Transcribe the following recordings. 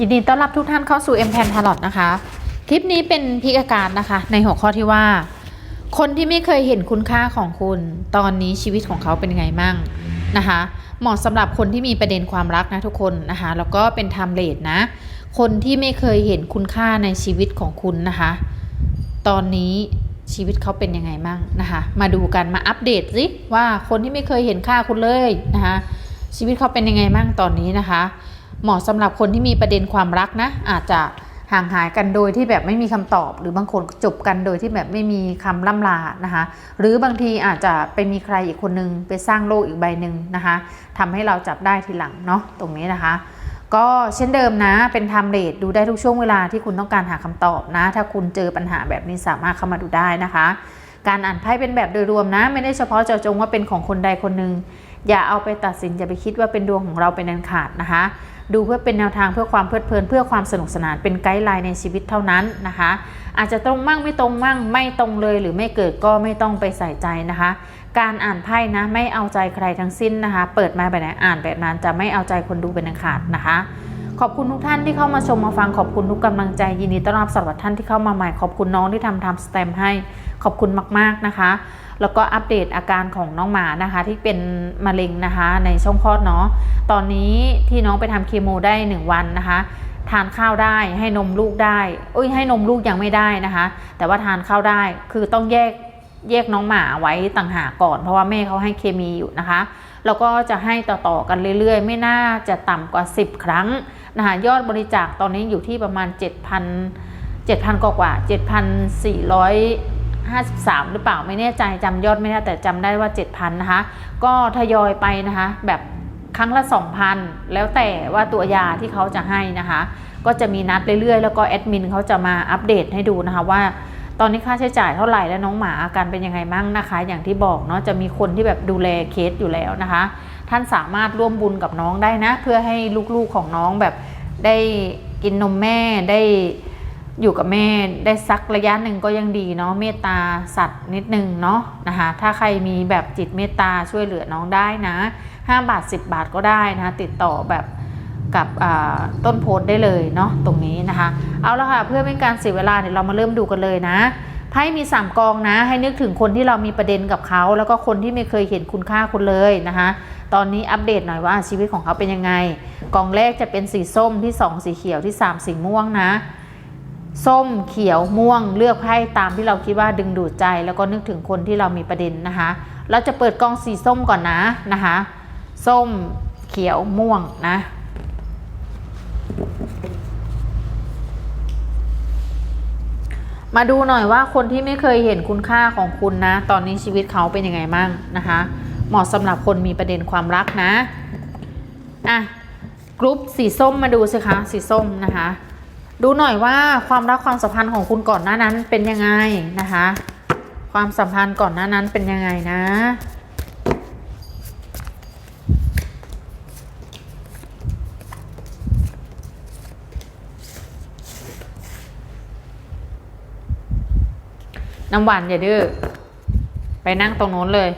ยินดีต้อนรับทุกท่านเข้าสู่ M p a n t a l o t นะคะ คลิปนี้เป็นพิกการนะคะ ในหัวข้อที่ว่า คนที่ไม่เคยเห็นคุณค่าของคุณ ตอนนี้ชีวิตของเขาเป็นไงมั่งนะคะ เหมาะสำหรับคนที่มีประเด็นความรักนะทุกคนนะคะ แล้วก็เป็นไทม์เลดนะ คนที่ไม่เคยเห็นคุณค่าในชีวิตของคุณนะคะ ตอนนี้ชีวิตเขาเป็นยังไงมั่งนะคะ มาดูกันมาอัปเดตสิว่าคนที่ไม่เคยเห็นค่าคุณเลยนะคะชีวิตเขาเป็นยังไงมั่งตอนนี้นะคะ เหมาะสำหรับคนที่มีประเด็นความรักนะ อาจจะห่างหายกันโดยที่แบบไม่มีคำตอบ หรือบางคนจบกันโดยที่แบบไม่มีคำล่ำลานะคะ หรือบางทีอาจจะไปมีใครอีกคนนึงไปสร้างโลกอีกใบหนึ่งนะคะทำให้เราจับได้ทีหลังเนาะตรงนี้นะคะก็เช่นเดิมนะ เป็นไทม์เลทดูได้ทุกช่วงเวลาที่คุณต้องการหาคำตอบนะ ถ้าคุณเจอปัญหาแบบนี้สามารถเข้ามาดูได้นะคะ การอ่านไพ่เป็นแบบโดยรวมนะ ไม่ได้เฉพาะเจาะจงว่าเป็นของคนใดคนหนึ่งอย่าเอาไปตัดสินอย่าไปคิดว่าเป็นดวงของเราเป็นอันขาดนะคะ ดูเพื่อเป็นแนวทางเพื่อความเพลิดเพลินเพื่อความสนุกสนานเป็นไกด์ไลน์ในชีวิตเท่านั้นนะคะ อาจจะตรงมั่งไม่ตรงมั่งไม่ตรงเลยหรือไม่เกิดก็ไม่ต้องไปใส่ใจนะคะ การอ่านไพ่นะไม่เอาใจใครทั้งสิ้นนะคะ เปิดมาแบบไหนอ่านแบบนั้นจะไม่เอาใจคนดูเป็นอันขาดนะคะขอบคุณทุกท่านที่เข้ามาชมมาฟังขอบคุณทุกกำลังใจยินดีต้อนรับสำหรับท่านที่เข้ามาใหม่ขอบคุณน้องที่ทำทำสแตมให้ขอบคุณมาก ๆ นะคะ แล้วก็อัปเดตอาการของน้องหมานะคะ ที่เป็นมะเร็งนะคะในช่องคลอดเนาะตอนนี้ที่น้องไปทำคีโมได้ 1 วันนะคะทานข้าวได้ให้นมลูกได้เอ้ยให้นมลูกยังไม่ได้นะคะ แต่ว่าทานข้าวได้คือต้องแยกแยกน้องหมาไว้ต่างหากก่อน เพราะว่าแม่เขาให้เคมีอยู่นะคะแล้วก็จะให้ต่อๆกันเรื่อยๆ ไม่น่าจะต่ำกว่า 10 ครั้งนะคะยอดบริจาคตอนนี้อยู่ที่ประมาณ 7,000 7,000กว่ากว่า7,453 หรือเปล่าไม่แน่ใจจำยอดไม่ได้แต่จำได้ว่า 7,000 นะคะ ก็ทยอยไปนะคะ แบบครั้งละ 2,000 แล้วแต่ว่าตัวยาที่เขาจะให้นะคะ ก็จะมีนัดเรื่อยๆ แล้วก็แอดมินเขาจะมาอัปเดตให้ดูนะคะว่าตอนนี้ค่าใช้จ่ายเท่าไหร่และน้องหมาอาการเป็นยังไงมั่งนะคะ อย่างที่บอกเนาะจะมีคนที่แบบดูแลเคสอยู่แล้วนะคะ ท่านสามารถร่วมบุญกับน้องได้นะ เพื่อให้ลูกๆของน้องแบบได้กินนมแม่ได้ อยู่กับแม่ได้สักระยะหนึ่งก็ยังดีเนาะเมตตาสัตว์นิดนึงเนาะนะคะถ้าใครมีแบบจิตเมตตาช่วยเหลือน้องได้นะ 5 บาท 10 บาทก็ได้นะะติดต่อแบบกับต้นโพสต์ได้เลยเนาะตรงนี้นะคะ เอาละค่ะเพื่อไม่การเสียเวลาเดี๋ยเรามาเริ่มดูกันเลยนะไพ่มีสามกองนะ ให้นึกถึงคนที่เรามีประเด็นกับเขา แล้วก็คนที่ไม่เคยเห็นคุณค่าคุณเลยนะคะตอนนี้อัปเดตหน่อยว่าชีวิตของเขาเป็นยังไง กองแรกจะเป็นสีส้มที่ 2 สีเขียวที่ 3 สีม่วงนะ ส้มเขียวม่วงเลือกไพ่ตามที่เราคิดว่าดึงดูดใจ แล้วก็นึกถึงคนที่เรามีประเด็นนะคะ เราจะเปิดกองสีส้มก่อนนะนะคะ ส้มเขียวม่วงนะมาดูหน่อยว่าคนที่ไม่เคยเห็นคุณค่าของคุณนะ ตอนนี้ชีวิตเขาเป็นยังไงมั่งนะคะ เหมาะสำหรับคนมีประเด็นความรักนะอะกรุ๊ปสีส้มมาดูสิคะสีส้มนะคะ ดูหน่อยว่าความรักความสัมพันธ์ของคุณก่อนหน้านั้นเป็นยังไงนะคะ ความสัมพันธ์ก่อนหน้านั้นเป็นยังไงนะน้ำหวานอย่าดื้อไปนั่งตรงโน้นเลย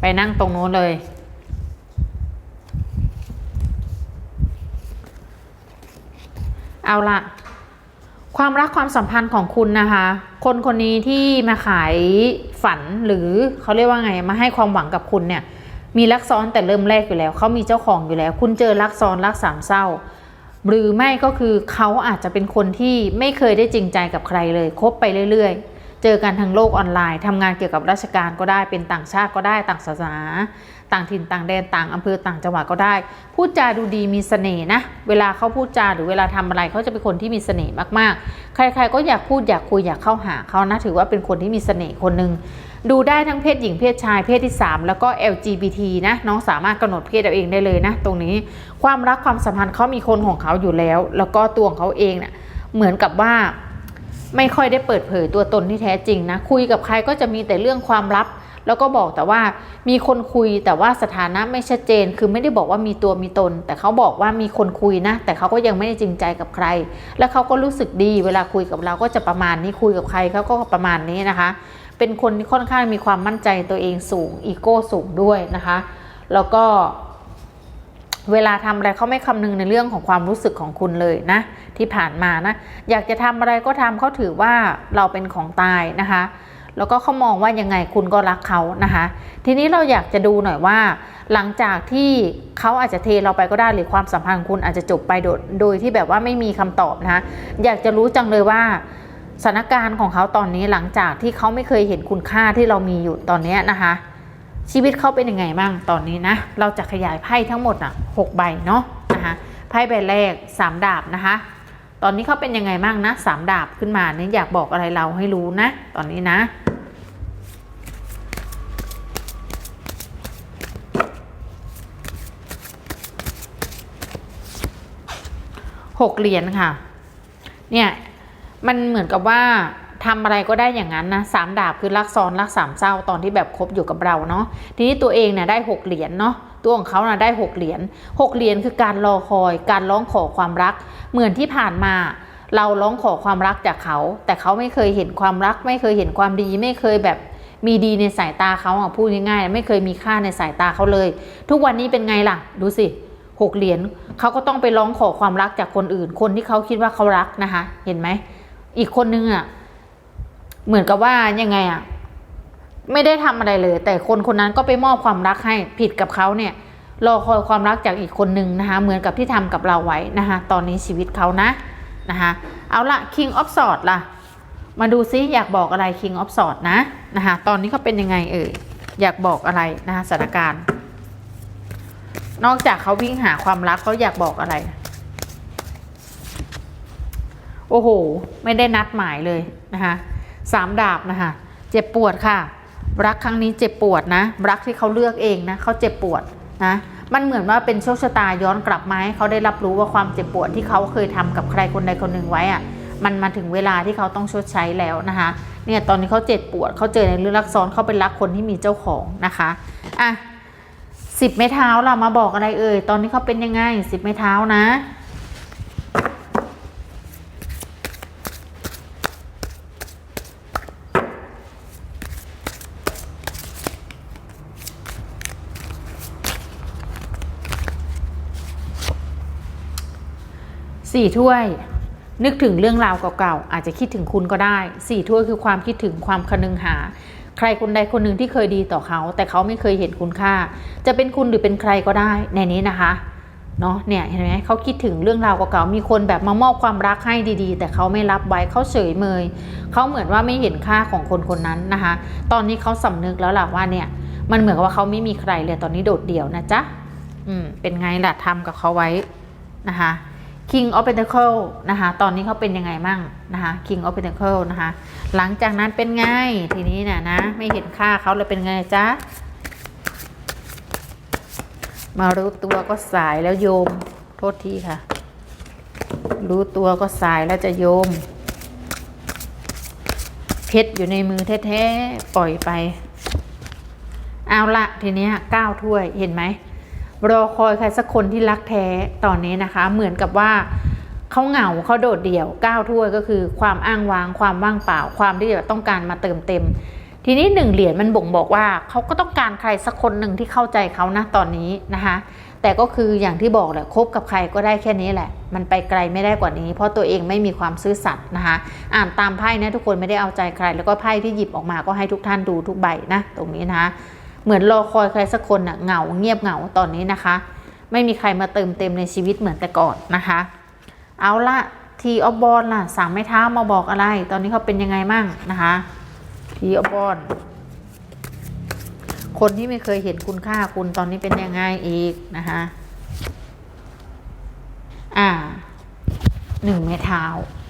ไปนั่งตรงโน้นเลย เอาละความรักความสัมพันธ์ของคุณนะคะ คนคนนี้ที่มาขายฝันหรือเขาเรียกว่าไงมาให้ความหวังกับคุณเนี่ย มีรักซ้อนแต่เริ่มแรกอยู่แล้วเขามีเจ้าของอยู่แล้ว คุณเจอรักซ้อนรักสามเศร้า หรือไม่ก็คือเขาอาจจะเป็นคนที่ไม่เคยได้จริงใจกับใครเลยคบไปเรื่อย ๆ เจอกันทางโลกออนไลน์ทำงานเกี่ยวกับราชการก็ได้เป็นต่างชาติก็ได้ต่างศาสนา ต่างถิ่นต่างแดนต่างอำเภอต่างจังหวัดก็ได้ พูดจาดูดีมีเสน่ห์นะ เวลาเขาพูดจาหรือเวลาทำอะไรเขาจะเป็นคนที่มีเสน่ห์มากๆ ใคร ๆ ก็อยากพูดอยากคุยอยากเข้าหาเขานะถือว่าเป็นคนที่มีเสน่ห์คนหนึ่งดูได้ทั้งเพศหญิงเพศชายเพศที่ 3 แล้วก็ LGBT นะน้องสามารถกำหนดเพศเอาเองได้เลยนะ ตรงนี้ความรักความสัมพันธ์เขามีคนของเขาอยู่แล้ว แล้วก็ตัวของเขาเองเนะ่ยเหมือนกับว่า ไม่ค่อยได้เปิดเผยตัวตนที่แท้จริงนะคุยกับใครก็จะมีแต่เรื่องความลับ แล้วก็บอกแต่ว่ามีคนคุยแต่ว่าสถานะไม่ชัดเจน คือไม่ได้บอกว่ามีตัวมีตน แต่เขาบอกว่ามีคนคุยนะ แต่เขาก็ยังไม่ได้จริงใจกับใคร แล้วเขาก็รู้สึกดี เวลาคุยกับเราก็จะประมาณนี้คุยกับใครเขาก็ประมาณนี้นะคะ เป็นคนที่ค่อนข้างมีความมั่นใจตัวเองสูงอีโก้สูงด้วยนะคะ แล้วก็ เวลาทำอะไรเขาไม่คำนึงในเรื่องของความรู้สึกของคุณเลยนะ ที่ผ่านมานะ อยากจะทำอะไรก็ทำเขาถือว่าเราเป็นของตายนะคะ แล้วก็เขามองว่ายังไงคุณก็รักเขานะคะ ทีนี้เราอยากจะดูหน่อยว่า หลังจากที่เขาอาจจะเทเราไปก็ได้หรือความสัมพันธ์ของคุณอาจจะจบไปโดยโดยที่แบบว่าไม่มีคำตอบนะคะอยากจะรู้จังเลยว่าสถานการณ์ของเขาตอนนี้หลังจากที่เขาไม่เคยเห็นคุณค่าที่เรามีอยู่ตอนนี้นะคะ ชีวิตเขาเป็นยังไงบ้างตอนนี้นะ เราจะขยายไพ่ทั้งหมดอะหกใบเนาะนะคะไพ่ใบแรกสามดาบนะคะ ตอนนี้เขาเป็นยังไงบ้างนะสามดาบขึ้นมาเนี่ยอยากบอกอะไรเราให้รู้นะ ตอนนี้นะหกเหรียญค่ะ เนี่ย มันเหมือนกับว่า ทำอะไรก็ได้อย่างนั้นนะสามดาบคือรักซ้อนรักสามเศร้าตอนที่แบบคบอยู่กับเราเนาะทีนี้ตัวเองเนี่ยได้หกเหรียญเนาะตัวของเขาน่ะได้หกเหรียญหกเหรียญคือการรอคอย การร้องขอความรัก เหมือนที่ผ่านมาเราร้องขอความรักจากเขา แต่เขาไม่เคยเห็นความรัก ไม่เคยเห็นความดีไม่เคยแบบมีดีในสายตาเขาอะพูดง่ายๆไม่เคยมีค่าในสายตาเขาเลย ทุกวันนี้เป็นไงล่ะ ดูสิหกเหรียญเขาก็ต้องไปร้องขอความรักจากคนอื่น คนที่เขาคิดว่าเขารักนะคะ เห็นไหมอีกคนนึงอะ เหมือนกับว่ายังไงอะไม่ได้ทำอะไรเลย แต่คนคนนั้นก็ไปมอบความรักให้ผิดกับเขาเนี่ยรอคอยความรักจากอีกคนนึงนะคะเหมือนกับที่ทำกับเราไว้นะคะตอนนี้ชีวิตเขานะนะคะเอาละ King of Swords ล่ะ มาดูซิอยากบอกอะไร King of Swords นะนะคะตอนนี้เขาเป็นยังไงเอ่ยอยากบอกอะไรนะคะสถานการณ์ นอกจากเขาวิ่งหาความรักเขาอยากบอกอะไร โอ้โห ไม่ได้นัดหมายเลยนะคะ สามดาบนะคะเจ็บปวดค่ะ รักครั้งนี้เจ็บปวดนะ รักที่เขาเลือกเองนะเขาเจ็บปวดนะมันเหมือนว่าเป็นโชคชะตาย้อนกลับมาให้เขาได้รับรู้ว่าความเจ็บปวดที่เขาเคยทำกับใครคนใดคนหนึ่งไว้อะมันมาถึงเวลาที่เขาต้องชดใช้แล้วนะคะเนี่ยตอนนี้เขาเจ็บปวดเขาเจอในเรื่องรักซ้อนเขาเป็นรักคนที่มีเจ้าของนะคะอะสิบไม้เท้าล่ะมาบอกอะไรเอ่ยตอนนี้เขาเป็นยังไงสิบไม้เท้านะ สี่ถ้วย นึกถึงเรื่องราวเก่าๆอาจจะคิดถึงคุณก็ได้สี่ถ้วยคือความคิดถึงความคนึงหา ใครคนใดคนหนึ่งที่เคยดีต่อเขา แต่เขาไม่เคยเห็นคุณค่า จะเป็นคุณหรือเป็นใครก็ได้ในนี้นะคะเนาะเนี่ยเห็นไหมเขาคิดถึงเรื่องราวเก่าๆมีคนแบบมามอบความรักให้ดีๆ แต่เขาไม่รับไว้เขาเฉยเมยเขาเหมือนว่าไม่เห็นค่าของคนคนนั้นนะคะ ตอนนี้เขาสำนึกแล้วล่ะว่าเนี่ย มันเหมือนกับว่าเขาไม่มีใครเลยตอนนี้โดดเดี่ยวนะจ๊ะอืมเป็นไงล่ะทำกับเขาไว้นะคะ King of Pentacle นะคะ ตอนนี้เขาเป็นยังไงมั่งนะคะ King of Pentacle นะคะ หลังจากนั้นเป็นไง ทีนี้เนี่ยนะ ไม่เห็นค่าเขาเลยเป็นไงจ๊ะ มารู้ตัวก็สายแล้วโยม โทษทีค่ะ รู้ตัวก็สายแล้วจะโยม เพชรอยู่ในมือแท้ๆ ปล่อยไป เอาละทีนี้เก้าถ้วย เห็นไหม รอคอยใครสักคนที่รักแท้ตอนนี้นะคะ เหมือนกับว่าเขาเหงาเขาโดดเดี่ยวก้าวถ้วก็คือความอ้างว้างความว่างเปล่า ความที่แบบต้องการมาเติมเต็ม ทีนี้หนึ่งเหรียญมันบ่งบอกว่าเขาก็ต้องการใครสักคนหนึ่งที่เข้าใจเขานะตอนนี้นะคะแต่ก็คืออย่างที่บอกแหละคบกับใครก็ได้แค่นี้แหละ มันไปไกลไม่ได้กว่านี้ เพราะตัวเองไม่มีความซื่อสัตย์นะคะอ่านตามไพ่นะทุกคนไม่ได้เอาใจใคร แล้วก็ไพ่ที่หยิบออกมาก็ให้ทุกท่านดูทุกใบนะตรงนี้นะคะ เหมือนรอคอยใครสักคนน่ะเหงาเงียบเหงาตอนนี้นะคะ ไม่มีใครมาเติมเต็มในชีวิตเหมือนแต่ก่อนนะคะ เอาละทีออฟบอลล่ะสามไม้เท้ามาบอกอะไร ตอนนี้เขาเป็นยังไงมั่งนะคะทีออฟบอลคนที่ไม่เคยเห็นคุณค่าคุณตอนนี้เป็นยังไงอีกนะคะอ่าหนึ่งไม้เท้า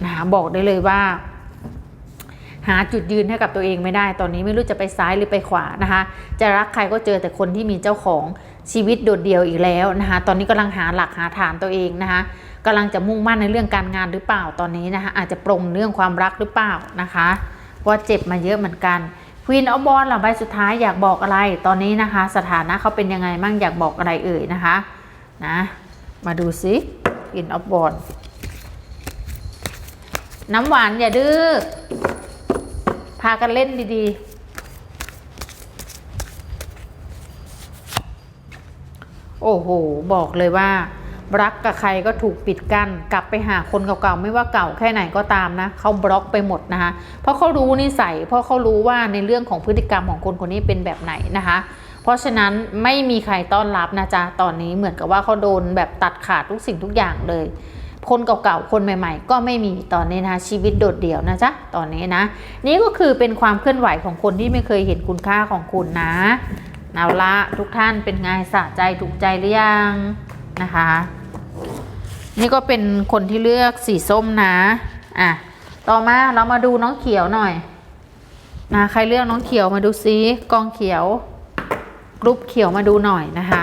นะคะบอกได้เลยว่า หาจุดยืนให้กับตัวเองไม่ได้ ตอนนี้ไม่รู้จะไปซ้ายหรือไปขวานะคะ จะรักใครก็เจอแต่คนที่มีเจ้าของชีวิตโดดเดี่ยวอีกแล้วนะคะ ตอนนี้กำลังหาหลักหาฐานตัวเองนะคะกำลังจะมุ่งมั่นในเรื่องการงานหรือเปล่าตอนนี้นะคะ อาจจะปรงเรื่องความรักหรือเปล่านะคะเพราะว่าเจ็บมาเยอะเหมือนกันควีนเอาบอลหล่ะใบสุดท้ายอยากบอกอะไรตอนนี้นะคะ สถานะเขาเป็นยังไงมั่งอยากบอกอะไรเอ่ยนะคะนะมาดูซิควีนเอาบอลน้ำหวานอย่าดื้อ พากันเล่นดีๆ โอ้โห บอกเลยว่า รักกับใครก็ถูกปิดกั้นกลับไปหาคนเก่าๆ ไม่ว่าเก่าแค่ไหนก็ตามนะเขาบล็อกไปหมดนะคะ เพราะเขารู้นิสัยเพราะเขารู้ว่าในเรื่องของพฤติกรรมของคนคนนี้เป็นแบบไหนนะคะเพราะฉะนั้นไม่มีใครต้อนรับนะจ๊ะ ตอนนี้เหมือนกับว่าเขาโดนแบบตัดขาดทุกสิ่งทุกอย่างเลย คนเก่าๆ คนใหม่ๆ ก็ไม่มีตอนนี้นะชีวิตโดดเดี่ยวนะจ๊ะตอนนี้นะ นี่ก็คือเป็นความเคลื่อนไหวของคนที่ไม่เคยเห็นคุณค่าของคุณนะเอาละทุกท่านเป็นไงสะใจถูกใจหรือยังนะคะ นี่ก็เป็นคนที่เลือกสีส้มนะอะต่อมาเรามาดูน้องเขียวหน่อยนะใครเลือกน้องเขียวมาดูซิกองเขียวกรุ๊ปเขียวมาดูหน่อยนะคะ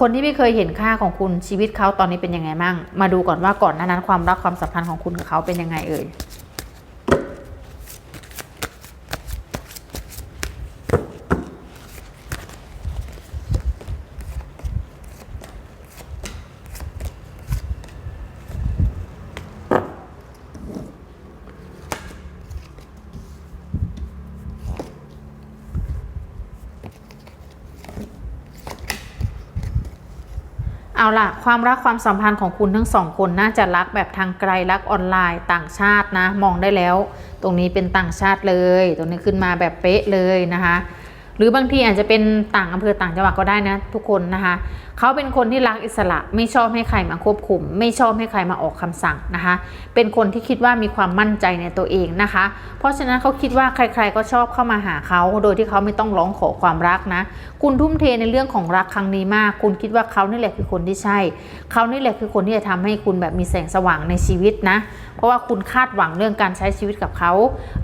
คนที่ไม่เคยเห็นค่าของคุณชีวิตเขาตอนนี้เป็นยังไงบ้าง มาดูก่อนว่าก่อนหน้านั้นความรักความสัมพันธ์ของคุณกับเขาเป็นยังไงเอ่ย เอาล่ะ ความรักความสัมพันธ์ของคุณทั้งสองคนน่าจะรักแบบทางไกลรักออนไลน์ต่างชาตินะ มองได้แล้ว ตรงนี้เป็นต่างชาติเลย ตรงนี้ขึ้นมาแบบเป๊ะเลยนะคะ หรือบางทีอาจจะเป็นต่างอำเภอต่างจังหวัดก็ได้นะ ทุกคนนะคะเขาเป็นคนที่รักอิสระไม่ชอบให้ใครมาควบคุม ไม่ชอบให้ใครมาออกคำสั่งนะคะ เป็นคนที่คิดว่ามีความมั่นใจในตัวเองนะคะ เพราะฉะนั้นเขาคิดว่าใคร ๆ ก็ชอบเข้ามาหาเขาโดยที่เขาไม่ต้องร้องขอความรักนะ คุณทุ่มเทในเรื่องของรักครั้งนี้มาก คุณคิดว่าเขานี่แหละคือคนที่ใช่ เขานี่แหละคือคนที่จะทำให้คุณแบบมีแสงสว่างในชีวิตนะ เพราะว่าคุณคาดหวังเรื่องการใช้ชีวิตกับเขา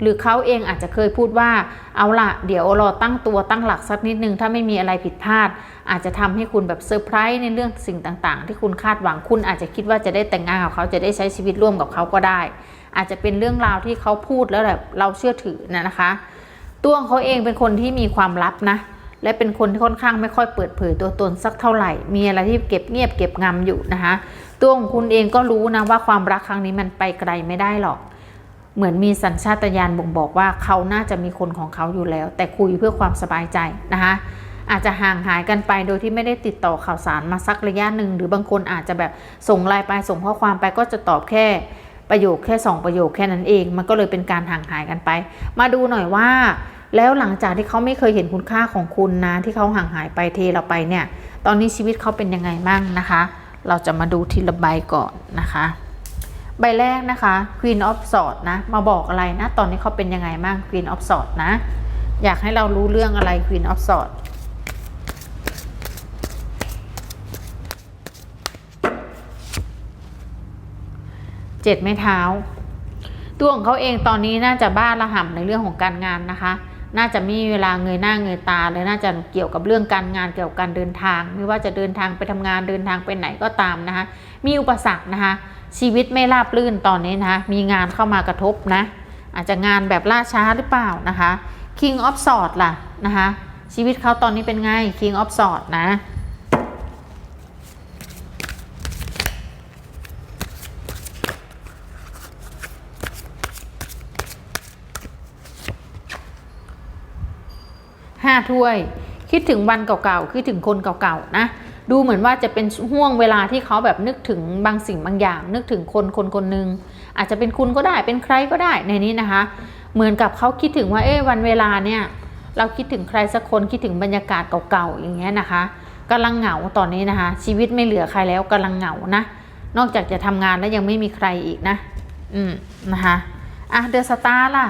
หรือเขาเองอาจจะเคยพูดว่า เอาละเดี๋ยวรอตั้งตัวตั้งหลักสักนิดนึง ถ้าไม่มีอะไรผิดพลาด อาจจะทำให้คุณแบบเซอร์ไพรส์ในเรื่องสิ่งต่าง ๆ ที่คุณคาดหวังคุณอาจจะคิดว่าจะได้แต่งงานกับเขาจะได้ใช้ชีวิตร่วมกับเขาก็ได้ อาจจะเป็นเรื่องราวที่เขาพูดแล้วแบบเราเชื่อถือนะนะคะ ตัวงเขาเองเป็นคนที่มีความลับนะและเป็นคนที่ค่อนข้างไม่ค่อยเปิดเผยตัวตนสักเท่าไหร่ มีอะไรที่เก็บเงียบเก็บงำอยู่นะคะ ตัวของคุณเองก็รู้นะว่าความรักครั้งนี้มันไปไกลไม่ได้หรอก เหมือนมีสัญชาตญาณบ่งบอกว่าเขาน่าจะมีคนของเขาอยู่แล้ว แต่คุยเพื่อความสบายใจนะคะอาจจะห่างหายกันไปโดยที่ไม่ได้ติดต่อข่าวสารมาสักระยะหนึ่ง หรือบางคนอาจจะแบบส่งไลน์ไปส่งข้อความไปก็จะตอบแค่ประโยคแค่สองประโยคแค่นั้นเอง มันก็เลยเป็นการห่างหายกันไป มาดูหน่อยว่า แล้วหลังจากที่เขาไม่เคยเห็นคุณค่าของคุณนะที่เขาห่างหายไปเทเราไปเนี่ย ตอนนี้ชีวิตเขาเป็นยังไงบ้างนะคะ เราจะมาดูทีละใบก่อนนะคะ ใบแรกนะคะ Queen of Swords นะ มาบอกอะไรนะ ตอนนี้เขาเป็นยังไงบ้าง Queen of Swords นะ อยากให้เรารู้เรื่องอะไร Queen of Swords เจ็ดไม้เท้า ตัวของเขาเองตอนนี้น่าจะบ้าระห่ำในเรื่องของการงานนะคะ น่าจะมีเวลาเงยหน้าเงยตาเลยน่าจะเกี่ยวกับเรื่องการงานเกี่ยวกับการเดินทาง ไม่ว่าจะเดินทางไปทำงานเดินทางไปไหนก็ตามนะคะ มีอุปสรรคนะคะ ชีวิตไม่ราบรื่นตอนนี้นะคะมีงานเข้ามากระทบนะ อาจจะงานแบบล่าช้าหรือเปล่านะคะ King of Swords ล่ะนะคะชีวิตเขาตอนนี้เป็นไง King of Swords นะ ห้าถ้วย คิดถึงวันเก่าๆ คิดถึงคนเก่าๆ นะ ดูเหมือนว่าจะเป็นห่วงเวลาที่เขาแบบนึกถึงบางสิ่งบางอย่าง นึกถึงคนคนคนหนึ่งอาจจะเป็นคุณก็ได้เป็นใครก็ได้ในนี้นะคะ เหมือนกับเขาคิดถึงว่าเอ๊ะวันเวลาเนี่ยเราคิดถึงใครสักคนคิดถึงบรรยากาศเก่าๆอย่างเงี้ยนะคะกำลังเหงาตอนนี้นะคะ ชีวิตไม่เหลือใครแล้วกำลังเหงานะ นอกจากจะทำงานแล้วยังไม่มีใครอีกนะ อืมนะคะอะเดอะสตาร์ล่ะ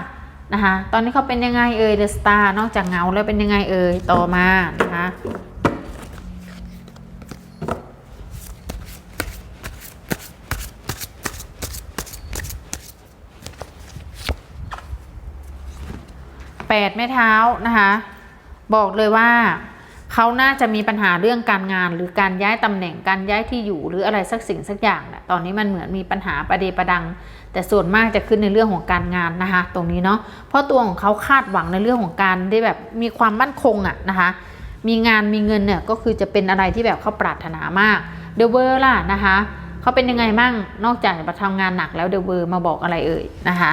นะคะตอนนี้เขาเป็นยังไงเอ่ยเดอะสตาร์นอกจากเงาแล้วเป็นยังไงเอ่ยต่อมานะคะแปดไม้เท้านะคะบอกเลยว่า เขาน่าจะมีปัญหาเรื่องการงาน หรือการย้ายตำแหน่งการย้ายที่อยู่ หรืออะไรสักสิ่งสักอย่างนะตอนนี้มันเหมือนมีปัญหาประเดประดัง แต่ส่วนมากจะขึ้นในเรื่องของการงานนะคะ ตรงนี้เนาะเพราะตัวของเขาคาดหวังในเรื่องของการได้แบบมีความมั่นคงอะนะคะมีงานมีเงินเนี่ยก็คือจะเป็นอะไรที่แบบเขาปรารถนามากเดเวอร์ล่ะนะคะเขาเป็นยังไงมั่งนอกจากจะทำงานหนักแล้วเดเวอร์มาบอกอะไรเอ่ยนะคะ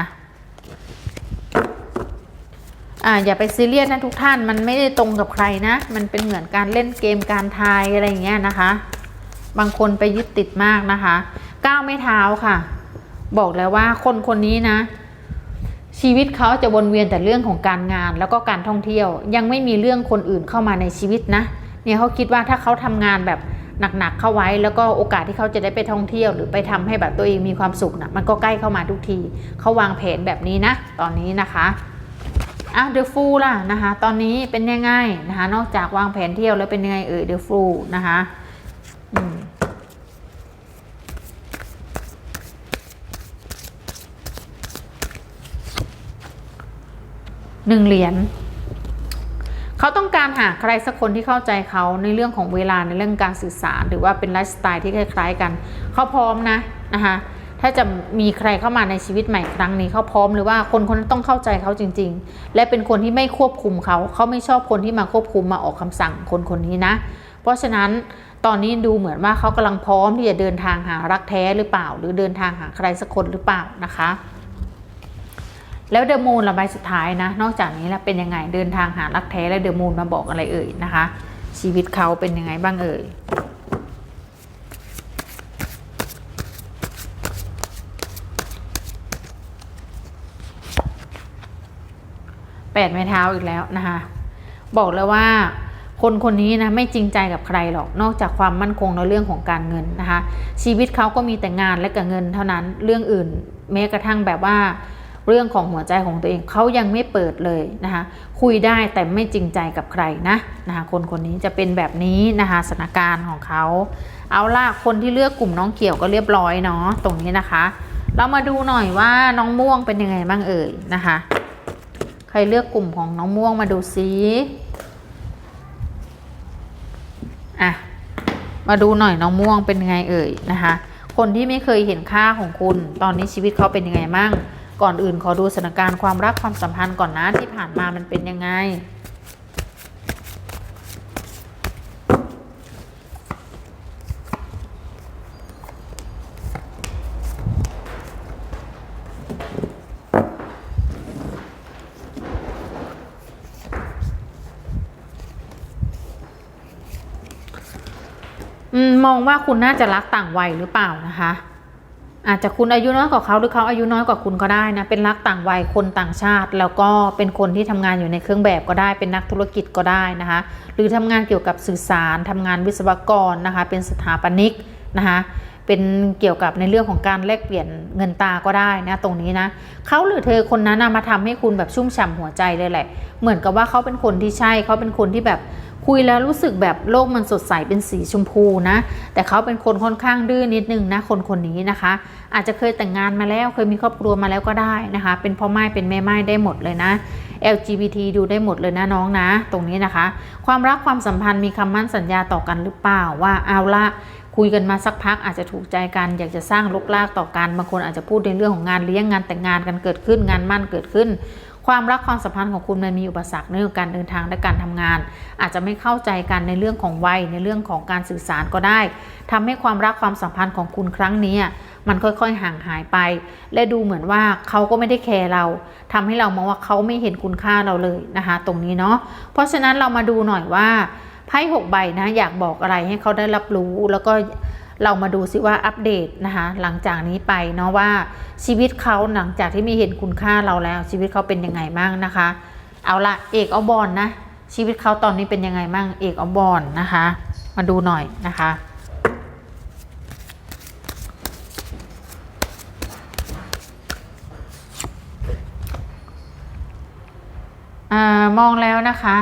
อ่าอย่าไปซีเรียสนะทุกท่านมันไม่ได้ตรงกับใครนะ มันเป็นเหมือนการเล่นเกมการทายอะไรอย่างเงี้ยนะคะ บางคนไปยึดติดมากนะคะก้าวไม่เท้าค่ะ บอกแล้วว่าคนคนนี้นะ ชีวิตเขาจะวนเวียนแต่เรื่องของการงานแล้วก็การท่องเที่ยว ยังไม่มีเรื่องคนอื่นเข้ามาในชีวิตนะเนี่ยเขาคิดว่าถ้าเขาทำงานแบบหนักๆเข้าไว้ แล้วก็โอกาสที่เขาจะได้ไปท่องเที่ยว หรือไปทำให้แบบตัวเองมีความสุขนะมันก็ใกล้เข้ามาทุกทีเขาวางแผนแบบนี้นะ ตอนนี้นะคะ อะเดอะฟูล่ะนะคะตอนนี้เป็นยังไงนะคะนอกจากวางแผนเที่ยวแล้วเป็นยังไงเอ่ยเดอะฟูนะคะหนึ่งเหรียญเขาต้องการหาใครสักคนที่เข้าใจเขาในเรื่องของเวลาในเรื่องการสื่อสาร หรือว่าเป็นไลฟ์สไตล์ที่คล้าย ๆ กัน เขาพร้อมนะนะคะ ถ้าจะมีใครเข้ามาในชีวิตใหม่ครั้งนี้เขาพร้อมหรือว่าคนคนนั้นต้องเข้าใจเขาจริง ๆ และเป็นคนที่ไม่ควบคุมเขาเขาไม่ชอบคนที่มาควบคุมมาออกคำสั่งคนคนนี้นะ เพราะฉะนั้นตอนนี้ดูเหมือนว่าเขากำลังพร้อมที่จะเดินทางหารักแท้หรือเปล่า หรือเดินทางหาใครสักคนหรือเปล่านะคะ แล้วเดอะมูนละใบสุดท้ายนะ นอกจากนี้แล้วเป็นยังไงเดินทางหารักแท้แล้วเดอะมูนมาบอกอะไรเอ่ยนะคะ ชีวิตเขาเป็นยังไงบ้างเอ่ย แปดไม้เท้าอีกแล้วนะคะ บอกแล้วว่าคนคนนี้นะไม่จริงใจกับใครหรอกนอกจากความมั่นคงในเรื่องของการเงินนะคะ ชีวิตเขาก็มีแต่งานและกับเงินเท่านั้นเรื่องอื่นแม้กระทั่งแบบว่าเรื่องของหัวใจของตัวเองเขายังไม่เปิดเลยนะคะคุยได้แต่ไม่จริงใจกับใครนะนะคะคนคนนี้จะเป็นแบบนี้นะคะสถานการณ์ของเขาเอาล่ะคนที่เลือกกลุ่มน้องเกี่ยวก็เรียบร้อยเนาะตรงนี้นะคะ เรามาดูหน่อยว่าน้องม่วงเป็นยังไงบ้างเอ่ยนะคะ ใครเลือกกลุ่มของน้องม่วงมาดูซิอะมาดูหน่อยน้องม่วงเป็นยังไงเอ่ยนะคะ คนที่ไม่เคยเห็นค่าของคุณ ตอนนี้ชีวิตเขาเป็นยังไงมั่ง ก่อนอื่นขอดูสถานการณ์ความรักความสัมพันธ์ก่อนนะที่ผ่านมามันเป็นยังไง อืมองว่าคุณน่าจะรักต่างวัยหรือเปล่านะคะ อาจจะคุณอายุน้อยกว่าเขาหรือเขาอายุน้อยกว่าคุณก็ได้นะ เป็นรักต่างวัยคนต่างชาติ แล้วก็เป็นคนที่ทำงานอยู่ในเครื่องแบบก็ได้ เป็นนักธุรกิจก็ได้นะคะ หรือทำงานเกี่ยวกับสื่อสารทำงานวิศวกรนะคะ เป็นสถาปนิกนะคะเป็นเกี่ยวกับในเรื่องของการแลกเปลี่ยนเงินตาก็ได้นะตรงนี้นะเขาหรือเธอคนนั้นมาทำให้คุณแบบชุ่มฉ่ำหัวใจเลยแหละ เหมือนกับว่าเขาเป็นคนที่ใช่เขาเป็นคนที่แบบ คุยแล้วรู้สึกแบบโลกมันสดใสเป็นสีชมพูนะ แต่เขาเป็นคนค่อนข้างดื้อนิดนึงนะคนคนนี้นะคะ อาจจะเคยแต่งงานมาแล้วเคยมีครอบครัวมาแล้วก็ได้นะคะ เป็นพ่อไม้เป็นแม่ไม้ได้หมดเลยนะ LGBT ดูได้หมดเลยนะน้องนะ ตรงนี้นะคะ ความรักความสัมพันธ์มีคำมั่นสัญญาต่อกันหรือเปล่าว่าเอาละคุยกันมาสักพักอาจจะถูกใจกัน อยากจะสร้างลกลากต่อกันบางคนอาจจะพูดในเรื่องของงานเลี้ยงงานแต่งงานกันเกิดขึ้นงานมั่นเกิดขึ้น ความรักความสัมพันธ์ของคุณมันมีอุปสรรคในเรื่องการเดินทางและการทำงาน อาจจะไม่เข้าใจกันในเรื่องของวัยในเรื่องของการสื่อสารก็ได้ทำให้ความรักความสัมพันธ์ของคุณครั้งนี้มันค่อยๆห่างหายไป และดูเหมือนว่าเขาก็ไม่ได้แคร์เราทำให้เรามองว่าเขาไม่เห็นคุณค่าเราเลยนะคะตรงนี้เนาะเพราะฉะนั้นเรามาดูหน่อยว่าไพ่หกใบนะอยากบอกอะไรให้เขาได้รับรู้แล้วก็ เรามาดูซิว่าอัปเดตนะคะหลังจากนี้ไปเนาะว่าชีวิตเขาหลังจากที่ม่เห็นคุณค่าเราแล้ว ชีวิตเขาเป็นยังไงบ้างนะคะ เอาละเอกอบอลนะชีวิตเขาตอนนี้เป็นยังไงบ้างเอกอบอลนะคะ มาดูหน่อยนะคะอมองแล้วนะคะ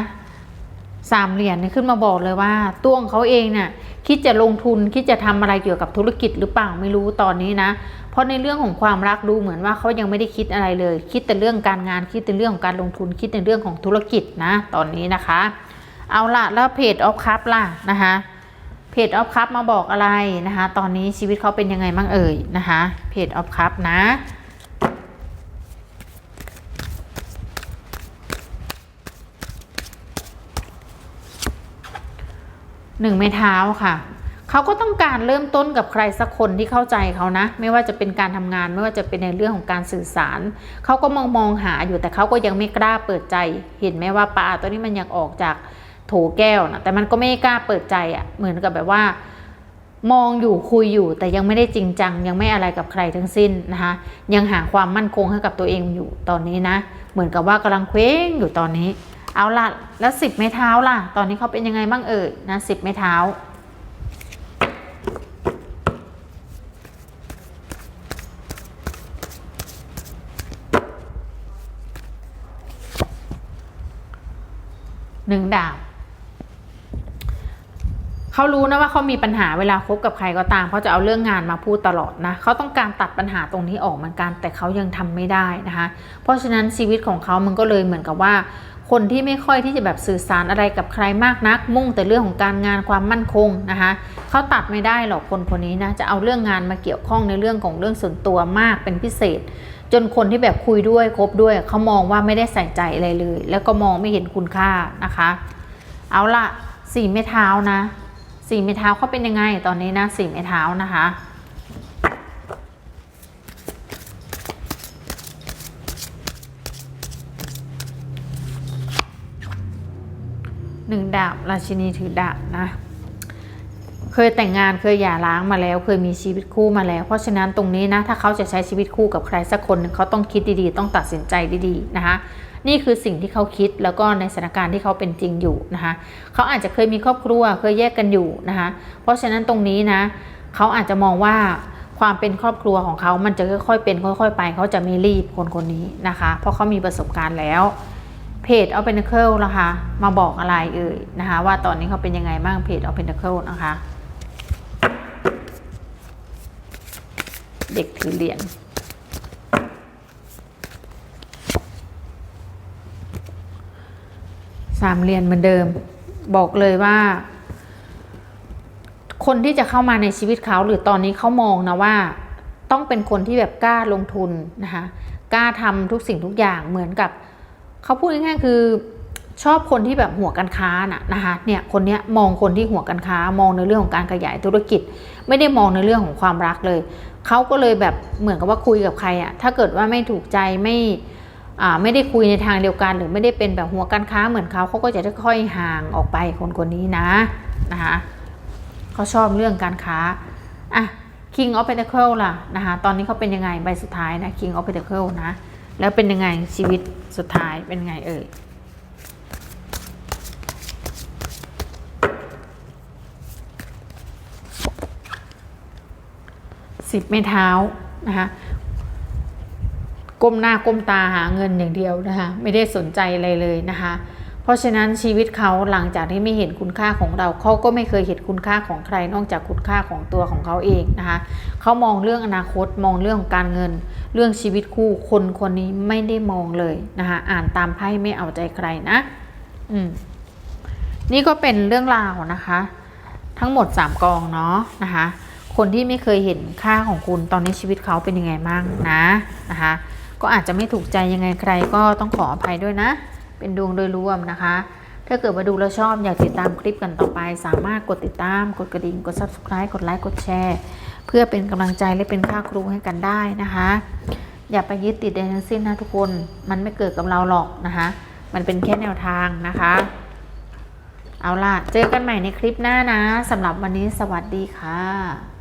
สามเหรียญนี่ขึ้นมาบอกเลยว่าตัวของเขาเองเนี่ย คิดจะลงทุนคิดจะทำอะไรเกี่ยวกับธุรกิจหรือเปล่าไม่รู้ตอนนี้นะ เพราะในเรื่องของความรักดูเหมือนว่าเขายังไม่ได้คิดอะไรเลย คิดแต่เรื่องการงานคิดแต่เรื่องของการลงทุนคิดในเรื่องของธุรกิจนะ ตอนนี้นะคะ เอาละแล้วเพจออฟคัพล่ะนะคะเพจออฟคัพมาบอกอะไรนะคะ ตอนนี้ชีวิตเขาเป็นยังไงบ้างเอ่ยนะคะเพจออฟคัพนะ หนึ่งไม้เท้าค่ะ เขาก็ต้องการเริ่มต้นกับใครสักคนที่เข้าใจเขานะ ไม่ว่าจะเป็นการทำงานไม่ว่าจะเป็นในเรื่องของการสื่อสาร เขาก็มองมองหาอยู่แต่เขาก็ยังไม่กล้าเปิดใจ เห็นไหมว่าปลาตัวนี้มันยังออกจากโถแก้วนะแต่มันก็ไม่กล้าเปิดใจอะ่ะเหมือนกับแบบว่า มองอยู่คุยอยู่ แต่ยังไม่ได้จริงจัง ยังไม่อะไรกับใครทั้งสิ้นนะคะยังหาความมั่นคงให้กับตัวเองอยู่ตอนนี้นะ เหมือนกับว่ากำลังเคว้งอยู่ตอนนี้ เอาละแล้วสิบไม้เท้าล่ะ ตอนนี้เขาเป็นยังไงบ้างเอ่ยนะสิบไม้เท้า หนึ่งดาบเขารู้นะว่าเขามีปัญหาเวลาคบกับใครก็ตามเขาจะเอาเรื่องงานมาพูดตลอดนะเขาต้องการตัดปัญหาตรงนี้ออกเหมือนกัน แต่เขายังทำไม่ได้นะคะ เพราะฉะนั้นชีวิตของเขามันก็เลยเหมือนกับว่า คนที่ไม่ค่อยที่จะแบบสื่อสารอะไรกับใครมากนัก มุ่งแต่เรื่องของการงานความมั่นคงนะคะเขาตัดไม่ได้หรอกคนคนนี้นะจะเอาเรื่องงานมาเกี่ยวข้องในเรื่องของเรื่องส่วนตัวมากเป็นพิเศษ จนคนที่แบบคุยด้วยคบด้วยเขามองว่าไม่ได้ใส่ใจอะไรเลย แล้วก็มองไม่เห็นคุณค่านะคะ เอาละสี่ไม้เท้านะสี่ไม้เท้าเขาเป็นยังไงตอนนี้นะสี่ไม้เท้านะคะ หนึ่งดาบราชินีถือดาบนะ เคยแต่งงานเคยหย่าร้างมาแล้ว เคยมีชีวิตคู่มาแล้ว เพราะฉะนั้นตรงนี้นะถ้าเขาจะใช้ชีวิตคู่กับใครสักคนหนึ่งเขาต้องคิดดีๆ ต้องตัดสินใจดีๆนะคะนี่คือสิ่งที่เขาคิดแล้วก็ในสถานการณ์ที่เขาเป็นจริงอยู่นะคะเขาอาจจะเคยมีครอบครัวเคยแยกกันอยู่นะคะเพราะฉะนั้นตรงนี้นะเขาอาจจะมองว่าความเป็นครอบครัวของเขามันจะค่อยๆเป็นค่อย ๆ ไป เขาจะไม่รีบคนคนนี้นะคะ เพราะเขามีประสบการณ์แล้ว เพจเอาเป็นเคิลนะคะ มาบอกอะไรเอ่ยนะคะ ว่าตอนนี้เขาเป็นยังไงบ้างเพจเอาเป็นเคิลนะคะ เด็กถือเหรียญสามเหรียญเหมือนเดิม บอกเลยว่า คนที่จะเข้ามาในชีวิตเขาหรือตอนนี้เขามองนะว่า ต้องเป็นคนที่แบบกล้าลงทุนนะคะกล้าทำทุกสิ่งทุกอย่างเหมือนกับ เขาพูดง่ายๆคือชอบคนที่แบบหัวการค้าน่ะนะคะเนี่ยคนเนี้ยมองคนที่หัวการค้ามองในเรื่องของการขยายธุรกิจ ไม่ได้มองในเรื่องของความรักเลยเขาก็เลยแบบเหมือนกับว่าคุยกับใครอะถ้าเกิดว่าไม่ถูกใจไม่อ่าไม่ได้คุยในทางเดียวกัน หรือไม่ได้เป็นแบบหัวการค้าเหมือนเขาเขาก็จะค่อยๆห่างออกไปคนคนนี้นะนะคะเขาชอบเรื่องการค้าอะ King of Pentacle ล่ะนะคะตอนนี้เขาเป็นยังไงใบสุดท้ายนะ King of Pentacle นะ แล้วเป็นยังไงชีวิตสุดท้ายเป็นไงเอ่ยสิบไม่เท้านะคะก้มหน้าก้มตาหาเงินอย่างเดียวนะคะ ไม่ได้สนใจอะไรเลยนะคะ ราะฉะนั้นชีวิตเขาหลังจากที่ไม่เห็นคุณค่าของเราเขาก็ไม่เคยเห็นคุณค่าของใครนอกจากคุณค่าของตัวของเขาเองนะคะเขามองเรื่องอนาคตมองเรื่องของการเงิน เรื่องชีวิตคู่คนคนนี้ไม่ได้มองเลยนะคะอ่านตามไพ่ไม่เอาใจใครนะอืมนี่ก็เป็นเรื่องราวนะคะ ทั้งหมด 3 กองเนาะนะคะคนที่ไม่เคยเห็นค่าของคุณตอนนี้ชีวิตเขาเป็นยังไงบ้างนะนะคะก็อาจจะไม่ถูกใจยังไงใครก็ต้องขออภัยด้วยนะ เป็นดวงโดยรวมนะคะ ถ้าเกิดมาดูแล้วชอบอยากติดตามคลิปกันต่อไป สามารถกดติดตาม กดกระดิ่ง กด subscribe กดไลค์ กดแชร์ เพื่อเป็นกำลังใจและเป็นค่าครูให้กันได้นะคะ อย่าไปยึดติดใดทั้งสิ้นนะทุกคน มันไม่เกิดกับเราหรอกนะคะ มันเป็นแค่แนวทางนะคะ เอาล่ะ เจอกันใหม่ในคลิปหน้านะสำหรับวันนี้สวัสดีค่ะ